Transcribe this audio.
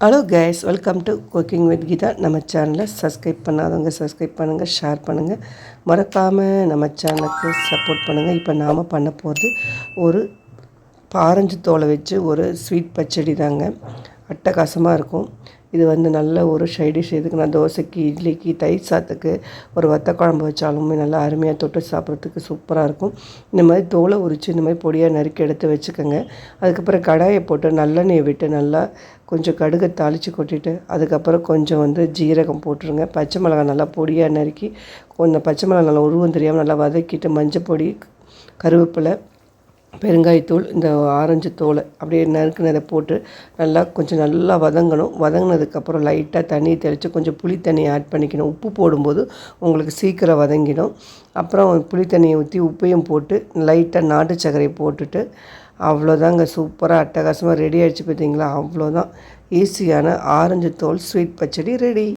Hello guys welcome to cooking with Geetha நம்ம சேனலை subscribe பண்ணாதவங்க சப்ஸ்கிரைப் பண்ணுங்கள் ஷேர் பண்ணுங்கள் மறக்காமல் நம்ம சேனலுக்கு சப்போர்ட் பண்ணுங்கள் இப்போ நாம் பண்ண போகிறது ஒரு ஆரஞ்சு தோலை வச்சு ஒரு ஸ்வீட் பச்சடி தாங்க. அட்டகாசமாக இருக்கும். இது வந்து நல்ல ஒரு சைடிஷ் இதுக்கு நான் தோசைக்கு இட்லிக்கு தயிர் சாத்துக்கு ஒரு வத்த குழம்பு வச்சாலுமே நல்லா அருமையாக தொட்டு சாப்பிட்றதுக்கு சூப்பராக இருக்கும். இந்த மாதிரி தோலை உரித்து இந்த மாதிரி பொடியாக நறுக்கி எடுத்து வச்சுக்கோங்க. அதுக்கப்புறம் கடாயை போட்டு நல்லெண்ணெயை விட்டு நல்லா கொஞ்சம் கடுகை தாளித்து கொட்டிட்டு அதுக்கப்புறம் கொஞ்சம் வந்து ஜீரகம் போட்டுருங்க. பச்சை மிளகாய் நல்லா பொடியாக நறுக்கி கொஞ்சம் பச்சை மிளகாய் நல்லா உருவம் தெரியாமல் நல்லா வதக்கிட்டு மஞ்சள் பொடி கருவேப்பிலை பெருங்காயத்தூள் இந்த ஆரஞ்சு தோலை அப்படியே நறுக்குனதை போட்டு நல்லா கொஞ்சம் நல்லா வதங்கணும். வதங்கினதுக்கப்புறம் லைட்டாக தண்ணி தெளித்து கொஞ்சம் புளி தண்ணியை ஆட் பண்ணிக்கணும். உப்பு போடும்போது உங்களுக்கு சீக்கிரம் வதங்கிடும். அப்புறம் புளி தண்ணியை ஊற்றி உப்பையும் போட்டு லைட்டாக நாட்டு சர்க்கரையை போட்டுட்டு அவ்வளோதாங்க சூப்பராக அட்டகாசமாக ரெடி ஆகிடுச்சு பார்த்தீங்களா? அவ்வளோதான். ஈஸியான ஆரஞ்சு தோல் ஸ்வீட் பச்சடி ரெடி